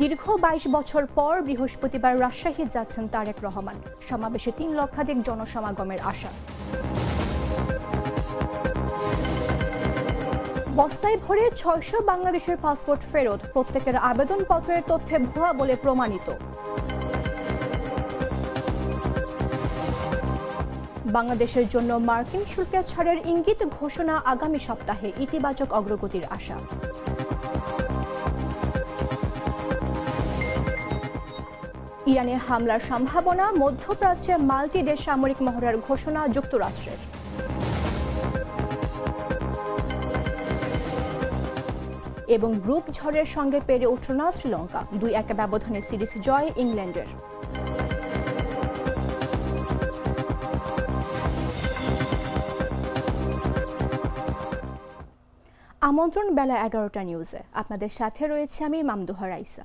দীর্ঘ বাইশ বছর পর বৃহস্পতিবার রাজশাহী যাচ্ছেন তারেক রহমান। সমাবেশে তিন লক্ষাধিক জনসমাগমের আশা। বস্তায় ভরে ছয়শো বাংলাদেশের পাসপোর্ট ফেরত, প্রত্যেকের আবেদনপত্রের তথ্যে ভুয়া বলে প্রমাণিত। বাংলাদেশের জন্য মার্কিন শুল্কের ছাড়ের ইঙ্গিত ঘোষণা আগামী সপ্তাহে, ইতিবাচক অগ্রগতির আশা। ইরানে হামলার সম্ভাবনা, মধ্যপ্রাচ্যে মাল্টি দেশ সামরিক মহড়ার ঘোষণা যুক্তরাষ্ট্রের। এবং গ্রুপ ঝড়ের সঙ্গে পেরে উঠল না শ্রীলঙ্কা। দুই এক ব্যবধানে সিরিজ জয় ইংল্যান্ডের। আমন্ত্রণ বেলা এগারোটা নিউজে। আপনাদের সাথে রয়েছে আমি মামদুহা রাইসা।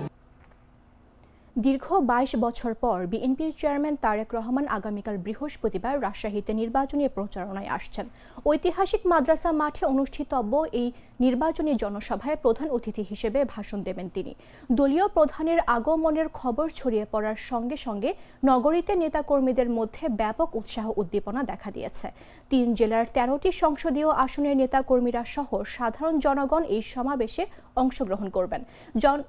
দীর্ঘ বাইশ বছর পর বিএনপির চেয়ারম্যান তারেক রহমান আগামীকাল বৃহস্পতিবার রাজশাহীতে নির্বাচনী প্রচারণায় আসছেন। ঐতিহাসিক মাদ্রাসা মাঠে অনুষ্ঠিতব্য এই নির্বাচনী জনসভায় প্রধান অতিথি হিসেবে ভাষণ দেবেন তিনি। দলীয় প্রধানের আগমনের খবর ছড়িয়ে পড়ার সঙ্গে সঙ্গে নগরীতে নেতাকর্মীদের মধ্যে ব্যাপক উৎসাহ উদ্দীপনা দেখা দিয়েছে। তিন জেলার তেরোটি সংসদীয় আসনের নেতাকর্মীরা সহ সাধারণ জনগণ এই সমাবেশে অংশগ্রহণ করবেন। জন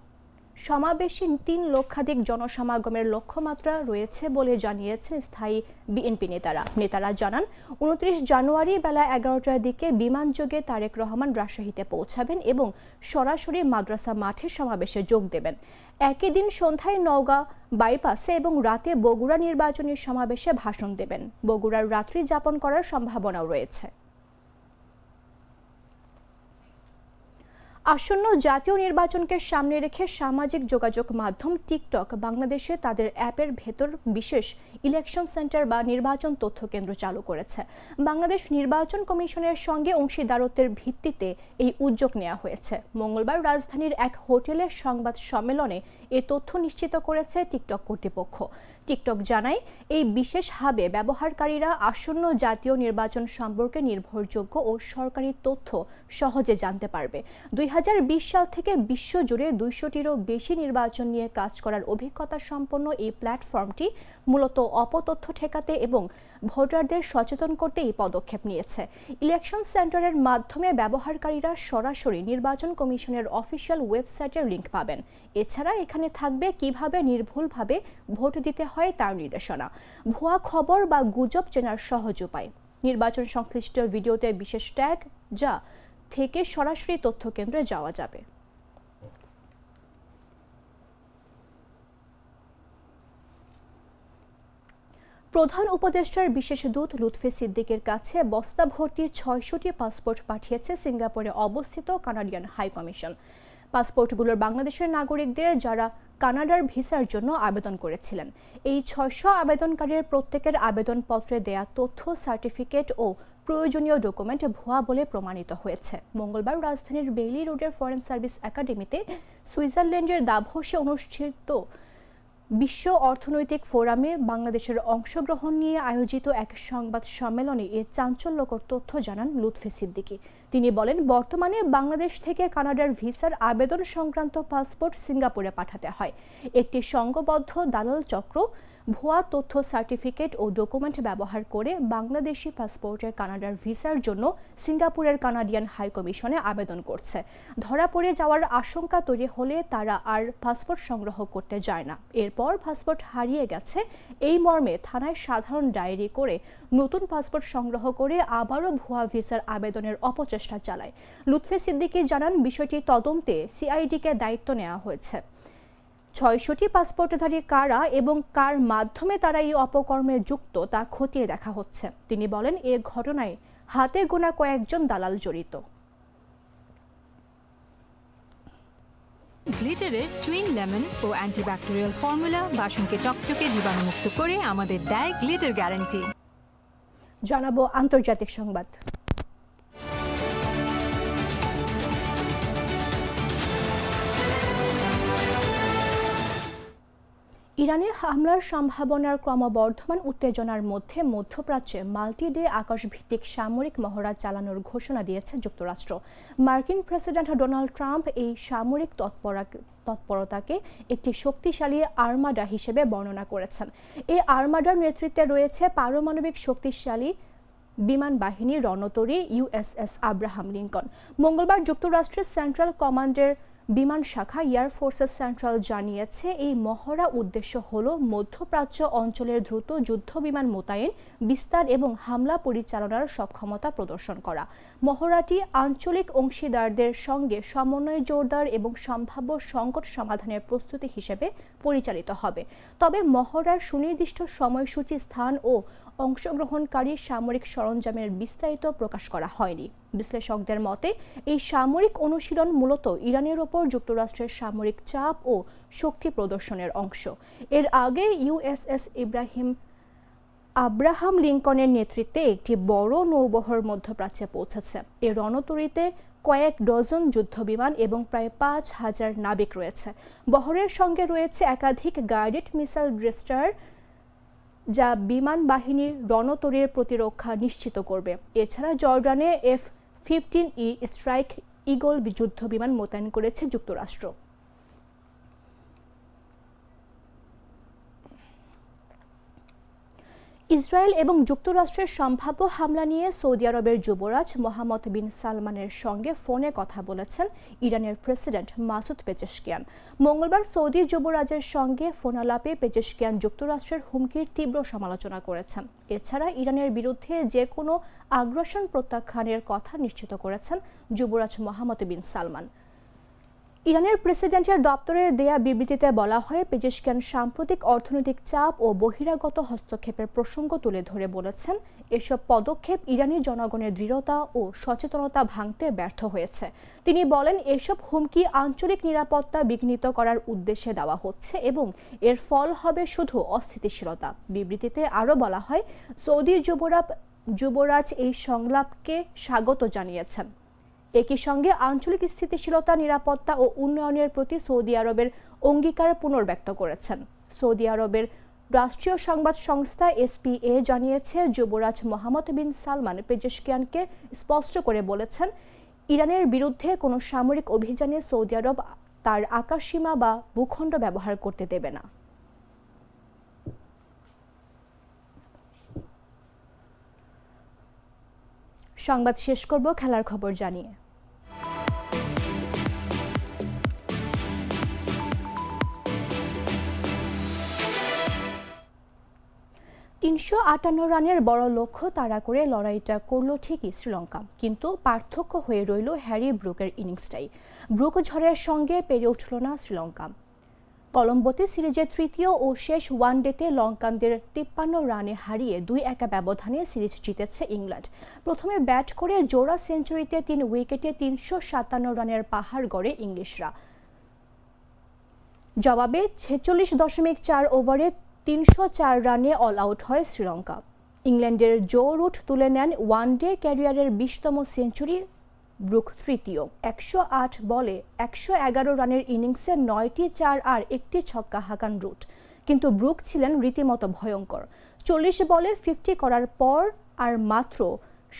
সমাবেশে তিন লক্ষাধিক জনসমাগমের লক্ষ্যমাত্রা রয়েছে বলে জানিয়েছেন স্থায়ী বিএনপি নেতারা। নেতারা জানান, উনত্রিশ জানুয়ারি বেলা এগারোটার দিকে বিমানযোগে তারেক রহমান রাজশাহীতে পৌঁছাবেন এবং সরাসরি মাদ্রাসা মাঠে সমাবেশে যোগ দেবেন। একই দিন সন্ধ্যায় নওগাঁ বাইপাসে এবং রাতে বগুড়া নির্বাচনী সমাবেশে ভাষণ দেবেন। বগুড়ার রাত্রি যাপন করার সম্ভাবনাও রয়েছে। আসন্ন জাতীয় নির্বাচনকে সামনে রেখে সামাজিক যোগাযোগ মাধ্যম টিকটক বাংলাদেশে তাদের অ্যাপের ভেতর বিশেষ ইলেকশন সেন্টার বা নির্বাচন তথ্য কেন্দ্র চালু করেছে। বাংলাদেশ নির্বাচন কমিশনের সঙ্গে অংশীদারত্বের ভিত্তিতে এই উদ্যোগ নেওয়া হয়েছে। মঙ্গলবার রাজধানীর এক হোটেলের সংবাদ সম্মেলনে এ তথ্য নিশ্চিত করেছে টিকটক কর্তৃপক্ষ। টিকটক জানায়, এই বিশেষ হাবে ব্যবহারকারীরা আসন্ন জাতীয় নির্বাচন সম্পর্কে নির্ভরযোগ্য ও সরকারি তথ্য সহজে জানতে পারবে। দুই সাল থেকে বিশ্বজুড়ে দুইশোটিরও বেশি নির্বাচন নিয়ে কাজ করার অভিজ্ঞতা সম্পন্ন এই প্ল্যাটফর্মটি মূলত অপতথ্য ঠেকাতে এবং ভোটারদের সচেতন করতে এই পদক্ষেপ নিয়েছে। ইলেকশন সেন্টারের মাধ্যমে ব্যবহারকারীরা সরাসরি নির্বাচন কমিশনের অফিসিয়াল ওয়েবসাইটের লিঙ্ক পাবেন। এছাড়া এখানে থাকবে কীভাবে নির্ভুলভাবে ভোট দিতে হয় তার নির্দেশনা। ভুয়া খবর বা গুজব চেনার সহজ উপায়। নির্বাচন সংশ্লিষ্ট ভিডিওতে বিশেষ ট্যাগ যা থেকে সরাসরি তথ্য কেন্দ্রে যাওয়া যাবে। প্রধান উপদেষ্টার বিশেষ দূত লুৎফে সিদ্দিকের কাছে বস্তা ভর্তি ছয়শটি পাসপোর্ট পাঠিয়েছে সিঙ্গাপুরে অবস্থিত কানাডিয়ান হাই কমিশন। পাসপোর্টগুলোর বাংলাদেশের নাগরিকদের যারা কানাডার ভিসার জন্য আবেদন করেছিলেন। এই ছয়শো আবেদনকারীর প্রত্যেকের আবেদনপত্রে দেয়া তথ্য, সার্টিফিকেট ও প্রয়োজনীয় ডকুমেন্ট ভুয়া বলে প্রমাণিত হয়েছে। মঙ্গলবার রাজধানীর বেইলি রোডের ফরেন সার্ভিস একাডেমিতে সুইজারল্যান্ডের দাভোসে অনুষ্ঠিত বিশ্ব অর্থনৈতিক ফোরামে বাংলাদেশের অংশগ্রহণ নিয়ে আয়োজিত এক সংবাদ সম্মেলনে এ চাঞ্চল্যকর তথ্য জানান লুৎফে সিদ্দিকী। তিনি বলেন, বর্তমানে বাংলাদেশ থেকে কানাডার ভিসার আবেদন সংক্রান্ত পাসপোর্ট সিঙ্গাপুরে পাঠাতে হয়। একটি সংঘবদ্ধ দালাল চক্র ভুয়া তথ্য, সার্টিফিকেট ও ডকুমেন্ট ব্যবহার করে বাংলাদেশি পাসপোর্টের কানাডার ভিসার জন্য সিঙ্গাপুরের কানাডিয়ান হাই কমিশনে আবেদন করছে। ধরা পড়ে যাওয়ার আশঙ্কা তৈরি হলে তারা আর পাসপোর্ট সংগ্রহ করতে যায় না। এরপর পাসপোর্ট হারিয়ে গেছে। এই মর্মে থানায় সাধারণ ডায়েরি করে নতুন পাসপোর্ট সংগ্রহ করে আবারও ভুয়া ভিসার আবেদনের অপচেষ্টা চালায়। লুৎফে সিদ্দিকি জানান, বিষয়টি তদন্তে সিআইডিকে দায়িত্ব নেওয়া হয়েছে। ছয়শটি পাসপোর্টধারী কারা এবং কার মাধ্যমে তারা এই অপকর্মে যুক্ত তা খতিয়ে দেখা হচ্ছে। তিনি বলেন এ ঘটনায় হাতে গোনা কয়েকজন দালাল জড়িত। গ্লিটারের টুইন লেমন ও অ্যান্টিব্যাকটেরিয়াল ফর্মুলা বাসনকে চকচকে জীবাণুমুক্ত করে আমাদের দেয় গ্লিটার গ্যারান্টি। জানাব আন্তর্জাতিক সংবাদ। ইরানে হামলার সম্ভাবনার ক্রমবর্ধমান উত্তেজনার মধ্যে মধ্যপ্রাচ্যে মাল্টি ডে আকাশভিত্তিক সামরিক মহড়া চালানোর ঘোষণা দিয়েছে যুক্তরাষ্ট্র। মার্কিন প্রেসিডেন্ট ডোনাল্ড ট্রাম্প এই সামরিক তৎপরা- তৎপরতাকে একটি শক্তিশালী আর্মাডা হিসেবে বর্ণনা করেছেন। এই আর্মাডার নেতৃত্বে রয়েছে পারমাণবিক শক্তিশালী বিমান বাহিনী রণতরী ইউএসএস আব্রাহাম লিঙ্কন। মঙ্গলবার যুক্তরাষ্ট্রের সেন্ট্রাল কমান্ডের বিমান শাখা এয়ার ফোর্সেস সেন্ট্রাল জানিয়েছে, এই মহড়া উদ্দেশ্য হল মধ্যপ্রাচ্য অঞ্চলের দ্রুত যুদ্ধ বিমান মোতায়েন, বিস্তার এবং হামলা পরিচালনার সক্ষমতা প্রদর্শন করা। মহড়াটি আঞ্চলিক অংশীদারদের সঙ্গে সমন্বয় জোরদার এবং সম্ভাব্য সংকট সমাধানের প্রস্তুতি হিসেবে পরিচালিত হবে। তবে মহড়ার সুনির্দিষ্ট সময়সূচি, স্থান ও অংশগ্রহণকারী সামরিক সরঞ্জামের বিস্তারিত প্রকাশ করা হয়নি। বিশ্লেষকদের মতে, এই সামরিক অনুশীলন মূলত ইরানের ওপর যুক্তরাষ্ট্রের সামরিক চাপ ও শক্তি প্রদর্শনের অংশ। এর আগে ইউএসএস ইব্রাহিম আব্রাহাম লিঙ্কনের নেতৃত্বে একটি বড় নৌবহর মধ্যপ্রাচ্যে পৌঁছেছে। এ রণতরীতে কয়েক ডজন যুদ্ধবিমান এবং প্রায় পাঁচ হাজার নাবিক রয়েছে। বহরের সঙ্গে রয়েছে একাধিক গাইডেড মিসাইল ড্রেস্টার যা বিমান বাহিনীর রণতরীর প্রতিরক্ষা নিশ্চিত করবে। এছাড়া জর্ডানে F fifteen E strike eagle যুদ্ধ বিমান মোতায়েন করেছে যুক্তরাষ্ট্র। ইসরায়েল এবং যুক্তরাষ্ট্রের সম্ভাব্য হামলা নিয়ে সৌদি আরবের যুবরাজ মোহাম্মদ বিন সালমানের সঙ্গে ফোনে কথা বলেছেন ইরানের প্রেসিডেন্ট মাসুদ পেজেশকিয়ান। মঙ্গলবার সৌদি যুবরাজের সঙ্গে ফোনালাপে পেজেশকিয়ান যুক্তরাষ্ট্রের হুমকির তীব্র সমালোচনা করেছেন। এছাড়া ইরানের বিরুদ্ধে যে কোনো আগ্রাসন প্রত্যাখ্যানের কথা নিশ্চিত করেছেন যুবরাজ মোহাম্মদ বিন সালমান। ইরানের প্রেসিডেন্টের দপ্তরের দেয়া বিবৃতিতে বলা হয়, পেজেশকিয়ান সাম্প্রতিক অর্থনৈতিক চাপ ও বহিরাগত হস্তক্ষেপের প্রসঙ্গ তুলে ধরে বলেছেন, এসব পদক্ষেপ ইরানি জনগণের দৃঢ়তা ও সচেতনতা ভাঙতে ব্যর্থ হয়েছে। তিনি বলেন, এসব হুমকি আঞ্চলিক নিরাপত্তা বিঘ্নিত করার উদ্দেশ্যে দেওয়া হচ্ছে এবং এর ফল হবে শুধু অস্থিতিশীলতা। বিবৃতিতে আরও বলা হয়, সৌদি যুবরাজ যুবরাজ এই সংলাপকে স্বাগত জানিয়েছেন। একই সঙ্গে আঞ্চলিক স্থিতিশীলতা, নিরাপত্তা ও উন্নয়নের প্রতি সৌদি আরবের অঙ্গীকার পুনর্ব্যক্ত করেছেন। সৌদি আরবের রাষ্ট্রীয় সংবাদ সংস্থা এসপিএ জানিয়েছে, যুবরাজ মোহাম্মদ বিন সালমান পেজেশকিয়ানকে স্পষ্ট করে বলেছেন, ইরানের বিরুদ্ধে কোনো সামরিক অভিযানে সৌদি আরব তার আকাশসীমা বা ভূখণ্ড ব্যবহার করতে দেবে না। সংবাদ শেষ করব, খেলার খবর জানিয়ে। তিনশো আটান্ন রানের বড় লক্ষ্য তাড়া করে লড়াইটা করল ঠিকই শ্রীলঙ্কা। কিন্তু পার্থক্য হয়ে রইল হ্যারি ব্রুকের ইনিংসটাই। ব্রুক ঝড়ের সঙ্গে পেরে উঠল না শ্রীলঙ্কা। কলম্বোতে সিরিজের তৃতীয় ও শেষ ওয়ানডেতে লঙ্কানদের তিপ্পান্ন রানে হারিয়ে দুই একা ব্যবধানে সিরিজ জিতেছে ইংল্যান্ড। প্রথমে ব্যাট করে জোড়া সেঞ্চুরিতে তিন উইকেটে তিনশো সাতান্ন রানের পাহাড় গড়ে ইংলিশরা। জবাবে ছেচল্লিশ দশমিক চার ওভারে তিনশো চার রানে অল আউট হয় শ্রীলঙ্কা। ইংল্যান্ডের জো রুট তুলে নেন ওয়ান ডে ক্যারিয়ারের বিশতম সেঞ্চুরি ব্রুক তৃতীয়। একশো আট বলে একশো এগারো রানের ইনিংসে নয়টি চার আর একটি ছক্কা হাঁকান রুট। কিন্তু ব্রুক ছিলেন রীতিমতো ভয়ঙ্কর। চল্লিশ বলে ফিফটি করার পর আর মাত্র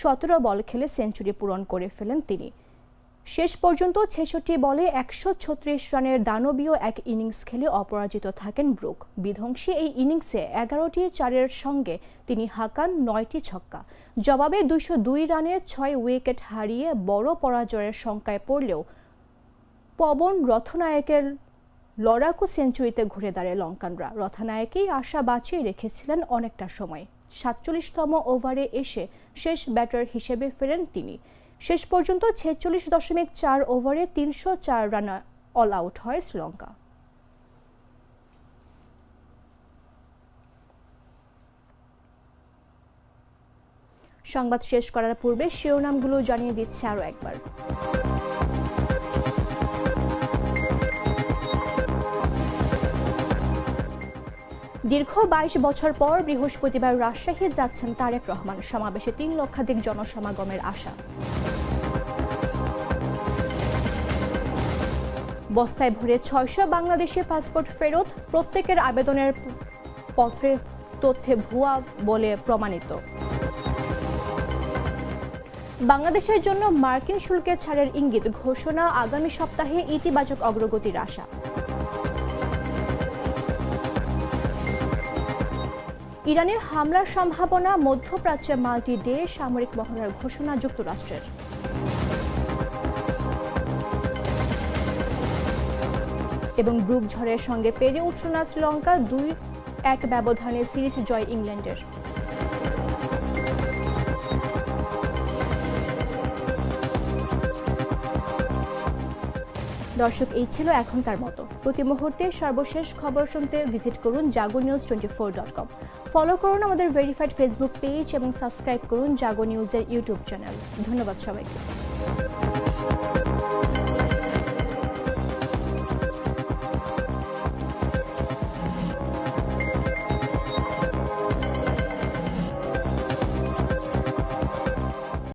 সতেরো বল খেলে সেঞ্চুরি পূরণ করে ফেলেন তিনি। শেষ পর্যন্ত ছেষট্টি বলে একশো ছত্রিশ রানের দানবীয় এক ইনিংস খেলে অপরাজিত থাকেন ব্রুক। বিধ্বংসী এই ইনিংসে এগারোটি চারের সঙ্গে তিনি হাঁকান নয়টি ছক্কা। জবাবে দুইশো দুই রানের ছয় উইকেট হারিয়ে বড় পরাজয়ের শঙ্কায় পড়লেও পবন রথনায়কের লড়াকু সেঞ্চুরিতে ঘুরে দাঁড়ায় লঙ্কানরা। রথনায়কেই আশা বাঁচিয়ে রেখেছিলেন অনেকটা সময়। সাতচল্লিশতম ওভারে এসে শেষ ব্যাটার হিসেবে ফেরেন তিনি। শেষ পর্যন্ত ছেচল্লিশ দশমিক চার ওভারে তিনশো চার রান অল আউট হয় শ্রীলঙ্কা। সংবাদ শেষ করার পূর্বে শিরোনামগুলো জানিয়ে দিচ্ছে আরও একবার। দীর্ঘ বাইশ বছর পর বৃহস্পতিবার রাজশাহী যাচ্ছেন তারেক রহমান, সমাবেশে তিন লক্ষাধিক জনসমাগমের আশা। বস্তায় ভরে ছয়শো বাংলাদেশি পাসপোর্ট ফেরত প্রত্যেকের আবেদনের পত্রের তথ্যে ভুয়া বলে প্রমাণিত। বাংলাদেশের জন্য মার্কিন শুল্কের ছাড়ের ইঙ্গিত ঘোষণা আগামী সপ্তাহে ইতিবাচক অগ্রগতির আশা। ইরানের হামলার সম্ভাবনা মধ্যপ্রাচ্যে মাল্টি ডে সামরিক মহড়ার ঘোষণা যুক্তরাষ্ট্রের। এবং ব্রুক ঝড়ের সঙ্গে পেরে উঠল না শ্রীলঙ্কা দুই এক ব্যবধানে সিরিজ জয় ইংল্যান্ডের। দর্শক, এই ছিল এখনকার মতো। প্রতি মুহূর্তে সর্বশেষ খবর শুনতে ভিজিট করুন Jago news twenty four dot com follow করুন আমাদের ভেরিফাইড ফেসবুক পেজ এবং সাবস্ক্রাইব করুন জাগো নিউজের ইউটিউব চ্যানেল ধন্যবাদ সবাইকে।